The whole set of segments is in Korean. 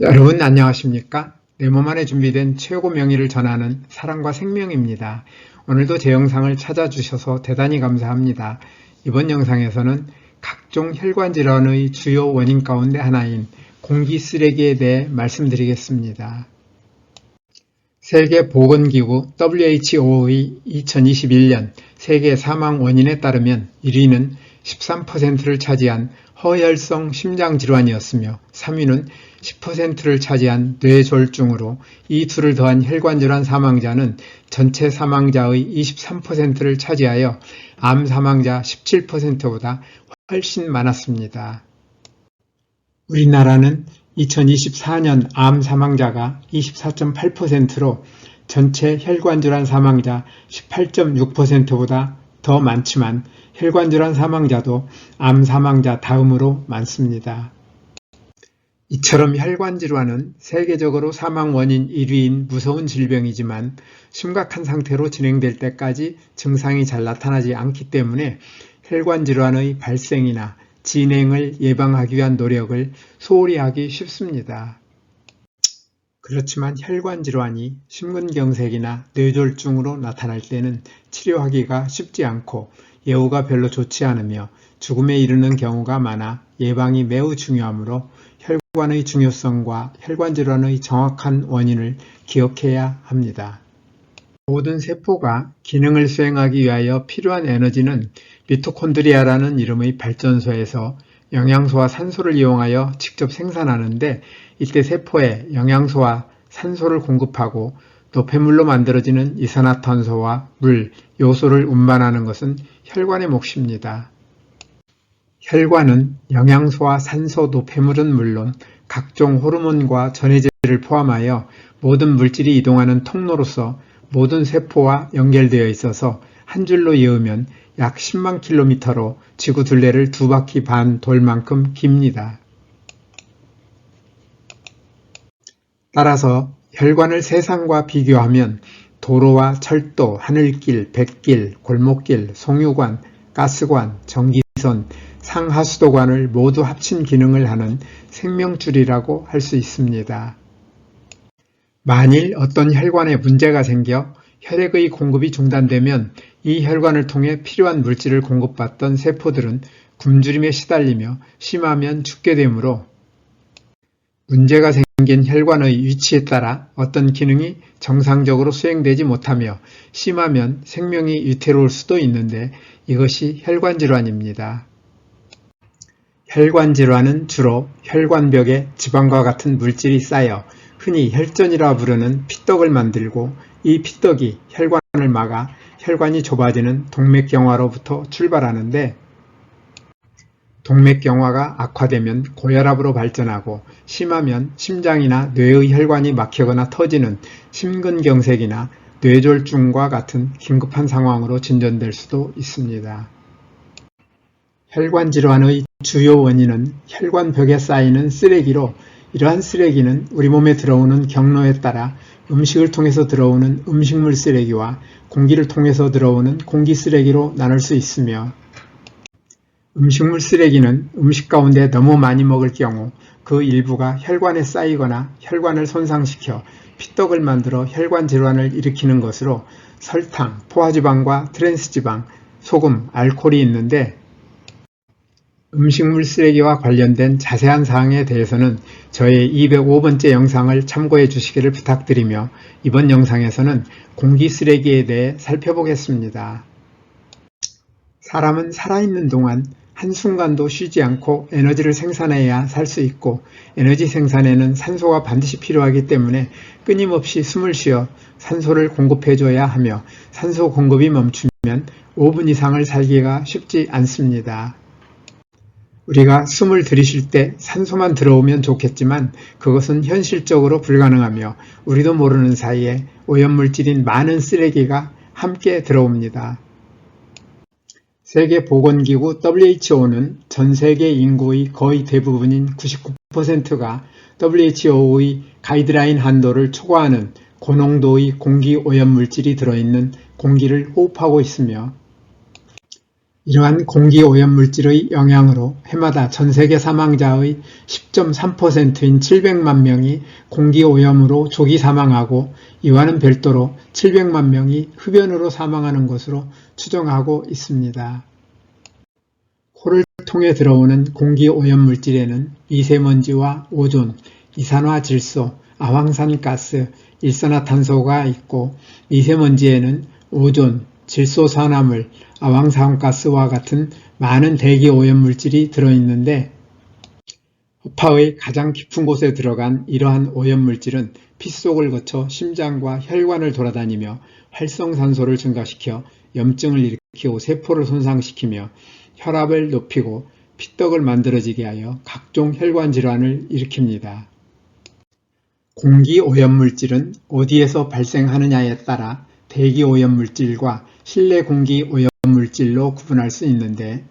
여러분 안녕하십니까? 내 몸 안에 준비된 최고 명의를 전하는 사랑과 생명입니다. 오늘도 제 영상을 찾아주셔서 대단히 감사합니다. 이번 영상에서는 각종 혈관 질환의 주요 원인 가운데 하나인 공기 쓰레기에 대해 말씀드리겠습니다. 세계보건기구 WHO의 2021년 세계 사망 원인에 따르면 1위는 13%를 차지한 허혈성 심장질환이었으며 3위는 10%를 차지한 뇌졸중으로 이 둘을 더한 혈관질환 사망자는 전체 사망자의 23%를 차지하여 암 사망자 17%보다 훨씬 많았습니다. 우리나라는 2024년 암 사망자가 24.8%로 전체 혈관질환 사망자 18.6%보다 더 많지만 혈관질환 사망자도 암 사망자 다음으로 많습니다. 이처럼 혈관질환은 세계적으로 사망 원인 1위인 무서운 질병이지만 심각한 상태로 진행될 때까지 증상이 잘 나타나지 않기 때문에 혈관질환의 발생이나 진행을 예방하기 위한 노력을 소홀히 하기 쉽습니다. 그렇지만 혈관 질환이 심근경색이나 뇌졸중으로 나타날 때는 치료하기가 쉽지 않고 예후가 별로 좋지 않으며 죽음에 이르는 경우가 많아 예방이 매우 중요하므로 혈관의 중요성과 혈관 질환의 정확한 원인을 기억해야 합니다. 모든 세포가 기능을 수행하기 위하여 필요한 에너지는 미토콘드리아라는 이름의 발전소에서 영양소와 산소를 이용하여 직접 생산하는데 이때 세포에 영양소와 산소를 공급하고 노폐물로 만들어지는 이산화탄소와 물, 요소를 운반하는 것은 혈관의 몫입니다. 혈관은 영양소와 산소, 노폐물은 물론 각종 호르몬과 전해질을 포함하여 모든 물질이 이동하는 통로로서 모든 세포와 연결되어 있어서 한 줄로 이으면 약 10만 킬로미터로 지구 둘레를 두 바퀴 반 돌 만큼 깁니다. 따라서 혈관을 세상과 비교하면 도로와 철도, 하늘길, 백길, 골목길, 송유관, 가스관, 전기선, 상하수도관을 모두 합친 기능을 하는 생명줄이라고 할 수 있습니다. 만일 어떤 혈관에 문제가 생겨 혈액의 공급이 중단되면 이 혈관을 통해 필요한 물질을 공급받던 세포들은 굶주림에 시달리며 심하면 죽게 되므로 문제가 생긴 혈관의 위치에 따라 어떤 기능이 정상적으로 수행되지 못하며 심하면 생명이 위태로울 수도 있는데 이것이 혈관 질환입니다. 혈관 질환은 주로 혈관벽에 지방과 같은 물질이 쌓여 흔히 혈전이라 부르는 피떡을 만들고 이 피떡이 혈관을 막아 혈관이 좁아지는 동맥경화로부터 출발하는데 동맥경화가 악화되면 고혈압으로 발전하고 심하면 심장이나 뇌의 혈관이 막히거나 터지는 심근경색이나 뇌졸중과 같은 긴급한 상황으로 진전될 수도 있습니다. 혈관 질환의 주요 원인은 혈관벽에 쌓이는 쓰레기로 이러한 쓰레기는 우리 몸에 들어오는 경로에 따라 음식을 통해서 들어오는 음식물 쓰레기와 공기를 통해서 들어오는 공기 쓰레기로 나눌 수 있으며 음식물 쓰레기는 음식 가운데 너무 많이 먹을 경우 그 일부가 혈관에 쌓이거나 혈관을 손상시켜 피떡을 만들어 혈관 질환을 일으키는 것으로 설탕, 포화지방과 트랜스지방, 소금, 알코올이 있는데 음식물 쓰레기와 관련된 자세한 사항에 대해서는 저의 205번째 영상을 참고해 주시기를 부탁드리며 이번 영상에서는 공기 쓰레기에 대해 살펴보겠습니다. 사람은 살아있는 동안 한순간도 쉬지 않고 에너지를 생산해야 살 수 있고 에너지 생산에는 산소가 반드시 필요하기 때문에 끊임없이 숨을 쉬어 산소를 공급해줘야 하며 산소 공급이 멈추면 5분 이상을 살기가 쉽지 않습니다. 우리가 숨을 들이쉴 때 산소만 들어오면 좋겠지만 그것은 현실적으로 불가능하며 우리도 모르는 사이에 오염물질인 많은 쓰레기가 함께 들어옵니다. 세계보건기구 WHO는 전 세계 인구의 거의 대부분인 99%가 WHO의 가이드라인 한도를 초과하는 고농도의 공기 오염물질이 들어있는 공기를 호흡하고 있으며 이러한 공기 오염 물질의 영향으로 해마다 전 세계 사망자의 10.3%인 700만 명이 공기 오염으로 조기 사망하고 이와는 별도로 700만 명이 흡연으로 사망하는 것으로 추정하고 있습니다. 코를 통해 들어오는 공기 오염 물질에는 미세먼지와 오존, 이산화질소, 아황산가스, 일산화탄소가 있고 미세먼지에는 오존, 질소산화물, 아황산가스와 같은 많은 대기 오염 물질이 들어있는데 허파의 가장 깊은 곳에 들어간 이러한 오염 물질은 피 속을 거쳐 심장과 혈관을 돌아다니며 활성산소를 증가시켜 염증을 일으키고 세포를 손상시키며 혈압을 높이고 피떡을 만들어지게 하여 각종 혈관 질환을 일으킵니다. 공기 오염 물질은 어디에서 발생하느냐에 따라 대기 오염 물질과 실내 공기 오염 물질로 구분할 수 있는데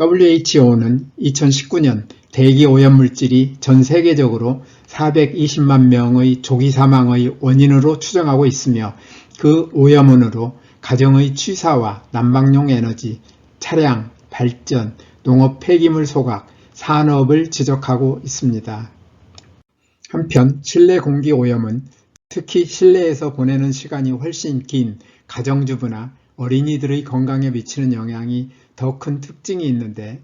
WHO는 2019년 대기 오염 물질이 전 세계적으로 420만 명의 조기 사망의 원인으로 추정하고 있으며 그 오염원으로 가정의 취사와 난방용 에너지, 차량, 발전, 농업 폐기물 소각, 산업을 지적하고 있습니다. 한편 실내 공기 오염은 특히 실내에서 보내는 시간이 훨씬 긴 가정주부나 어린이들의 건강에 미치는 영향이 더 큰 특징이 있는데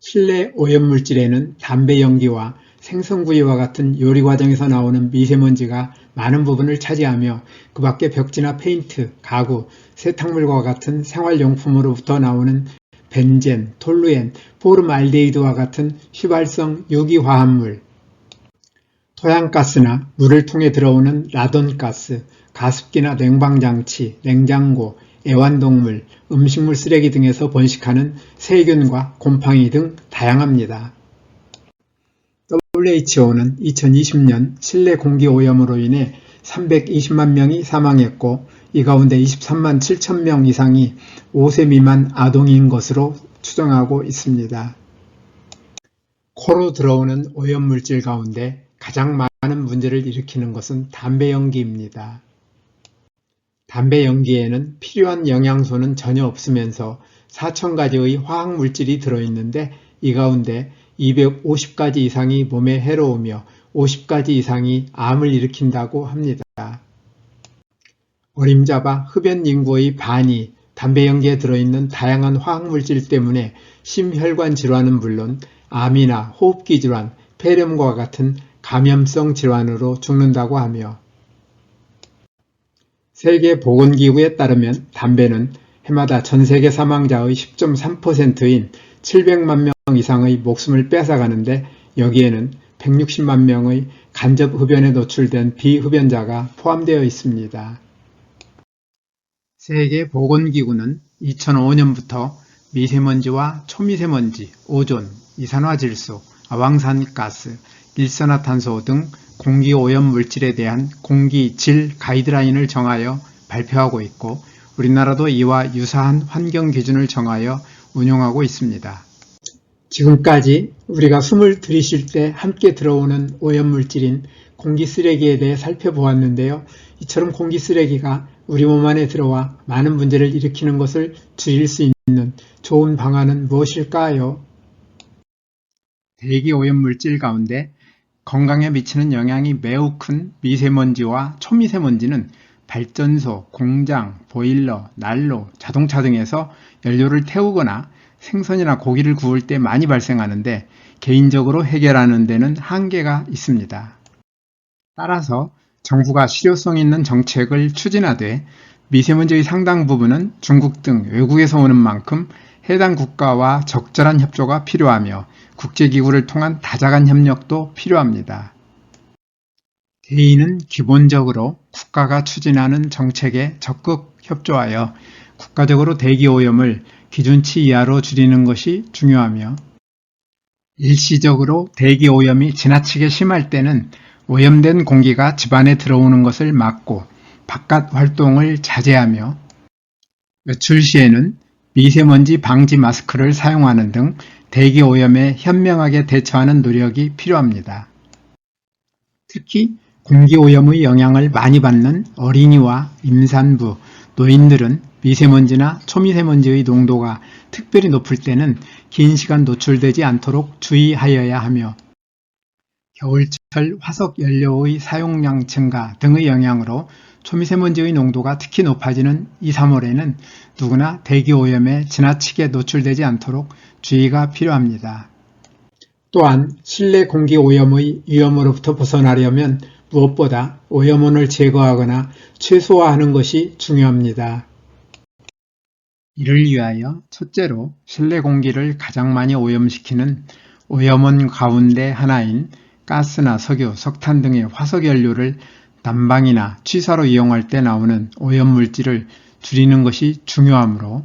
실내 오염물질에는 담배 연기와 생선구이와 같은 요리 과정에서 나오는 미세먼지가 많은 부분을 차지하며 그 밖에 벽지나 페인트, 가구, 세탁물과 같은 생활용품으로부터 나오는 벤젠, 톨루엔, 포름알데히드와 같은 휘발성 유기화합물, 토양가스나 물을 통해 들어오는 라돈가스, 가습기나 냉방장치, 냉장고, 애완동물, 음식물 쓰레기 등에서 번식하는 세균과 곰팡이 등 다양합니다. WHO는 2020년 실내 공기 오염으로 인해 320만 명이 사망했고 이 가운데 23만 7천 명 이상이 5세 미만 아동인 것으로 추정하고 있습니다. 코로 들어오는 오염물질 가운데 가장 많은 문제를 일으키는 것은 담배 연기입니다. 담배 연기에는 필요한 영양소는 전혀 없으면서 4,000가지의 화학물질이 들어있는데 이 가운데 250가지 이상이 몸에 해로우며 50가지 이상이 암을 일으킨다고 합니다. 어림잡아 흡연 인구의 반이 담배 연기에 들어있는 다양한 화학물질 때문에 심혈관 질환은 물론 암이나 호흡기 질환, 폐렴과 같은 감염성 질환으로 죽는다고 하며 세계보건기구에 따르면 담배는 해마다 전 세계 사망자의 10.3%인 700만 명 이상의 목숨을 뺏어가는데 여기에는 160만 명의 간접 흡연에 노출된 비흡연자가 포함되어 있습니다. 세계보건기구는 2005년부터 미세먼지와 초미세먼지, 오존, 이산화질소, 아황산가스, 일산화탄소 등 공기오염 물질에 대한 공기질 가이드라인을 정하여 발표하고 있고 우리나라도 이와 유사한 환경 기준을 정하여 운용하고 있습니다. 지금까지 우리가 숨을 들이쉴 때 함께 들어오는 오염물질인 공기 쓰레기에 대해 살펴보았는데요. 이처럼 공기 쓰레기가 우리 몸 안에 들어와 많은 문제를 일으키는 것을 줄일 수 있는 좋은 방안은 무엇일까요? 대기 오염물질 가운데 건강에 미치는 영향이 매우 큰 미세먼지와 초미세먼지는 발전소, 공장, 보일러, 난로, 자동차 등에서 연료를 태우거나 생선이나 고기를 구울 때 많이 발생하는데 개인적으로 해결하는 데는 한계가 있습니다. 따라서 정부가 실효성 있는 정책을 추진하되 미세먼지의 상당 부분은 중국 등 외국에서 오는 만큼 해당 국가와 적절한 협조가 필요하며 국제기구를 통한 다자간 협력도 필요합니다. 개인은 기본적으로 국가가 추진하는 정책에 적극 협조하여 국가적으로 대기오염을 기준치 이하로 줄이는 것이 중요하며 일시적으로 대기오염이 지나치게 심할 때는 오염된 공기가 집안에 들어오는 것을 막고 바깥 활동을 자제하며 외출 시에는 미세먼지 방지 마스크를 사용하는 등 대기 오염에 현명하게 대처하는 노력이 필요합니다. 특히 공기 오염의 영향을 많이 받는 어린이와 임산부, 노인들은 미세먼지나 초미세먼지의 농도가 특별히 높을 때는 긴 시간 노출되지 않도록 주의하여야 하며 겨울철 화석 연료의 사용량 증가 등의 영향으로 초미세먼지의 농도가 특히 높아지는 2, 3월에는 누구나 대기 오염에 지나치게 노출되지 않도록 주의가 필요합니다. 또한 실내 공기 오염의 위험으로부터 벗어나려면 무엇보다 오염원을 제거하거나 최소화하는 것이 중요합니다. 이를 위하여 첫째로 실내 공기를 가장 많이 오염시키는 오염원 가운데 하나인 가스나 석유, 석탄 등의 화석 연료를 난방이나 취사로 이용할 때 나오는 오염물질을 줄이는 것이 중요하므로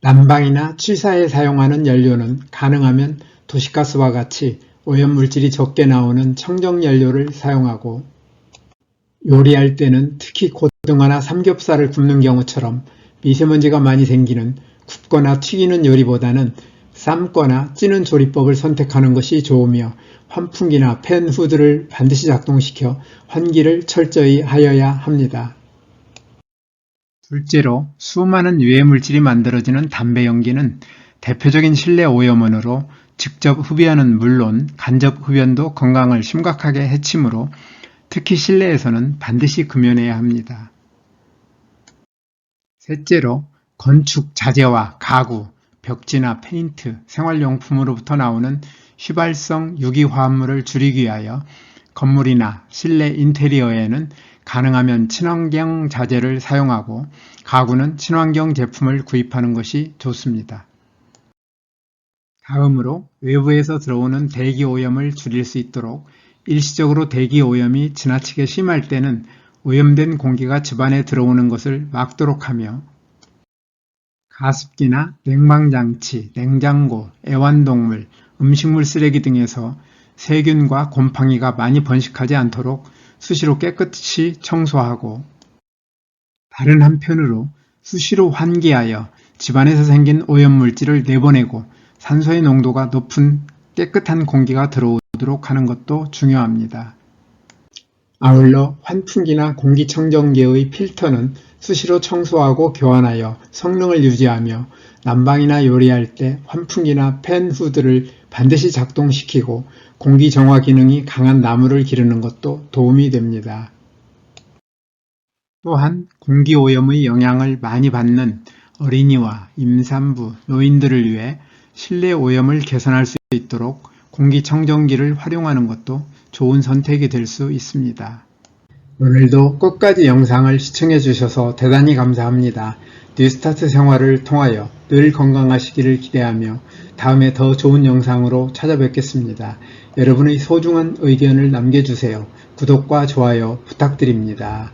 난방이나 취사에 사용하는 연료는 가능하면 도시가스와 같이 오염물질이 적게 나오는 청정연료를 사용하고 요리할 때는 특히 고등어나 삼겹살을 굽는 경우처럼 미세먼지가 많이 생기는 굽거나 튀기는 요리보다는 삶거나 찌는 조리법을 선택하는 것이 좋으며 환풍기나 팬 후드를 반드시 작동시켜 환기를 철저히 하여야 합니다. 둘째로 수많은 유해물질이 만들어지는 담배 연기는 대표적인 실내 오염원으로 직접 흡연은 물론 간접 흡연도 건강을 심각하게 해치므로 특히 실내에서는 반드시 금연해야 합니다. 셋째로 건축 자재와 가구, 벽지나 페인트, 생활용품으로부터 나오는 휘발성 유기화합물을 줄이기 위하여 건물이나 실내 인테리어에는 가능하면 친환경 자재를 사용하고 가구는 친환경 제품을 구입하는 것이 좋습니다. 다음으로 외부에서 들어오는 대기 오염을 줄일 수 있도록 일시적으로 대기 오염이 지나치게 심할 때는 오염된 공기가 집안에 들어오는 것을 막도록 하며 가습기나 냉방장치, 냉장고, 애완동물, 음식물 쓰레기 등에서 세균과 곰팡이가 많이 번식하지 않도록 수시로 깨끗이 청소하고 다른 한편으로 수시로 환기하여 집안에서 생긴 오염물질을 내보내고 산소의 농도가 높은 깨끗한 공기가 들어오도록 하는 것도 중요합니다. 아울러 환풍기나 공기청정기의 필터는 수시로 청소하고 교환하여 성능을 유지하며 난방이나 요리할 때 환풍기나 팬 후드를 반드시 작동시키고 공기 정화 기능이 강한 나무를 기르는 것도 도움이 됩니다. 또한 공기 오염의 영향을 많이 받는 어린이와 임산부, 노인들을 위해 실내 오염을 개선할 수 있도록 공기청정기를 활용하는 것도 좋은 선택이 될 수 있습니다. 오늘도 끝까지 영상을 시청해 주셔서 대단히 감사합니다. 뉴스타트 생활을 통하여 늘 건강하시기를 기대하며 다음에 더 좋은 영상으로 찾아뵙겠습니다. 여러분의 소중한 의견을 남겨주세요. 구독과 좋아요 부탁드립니다.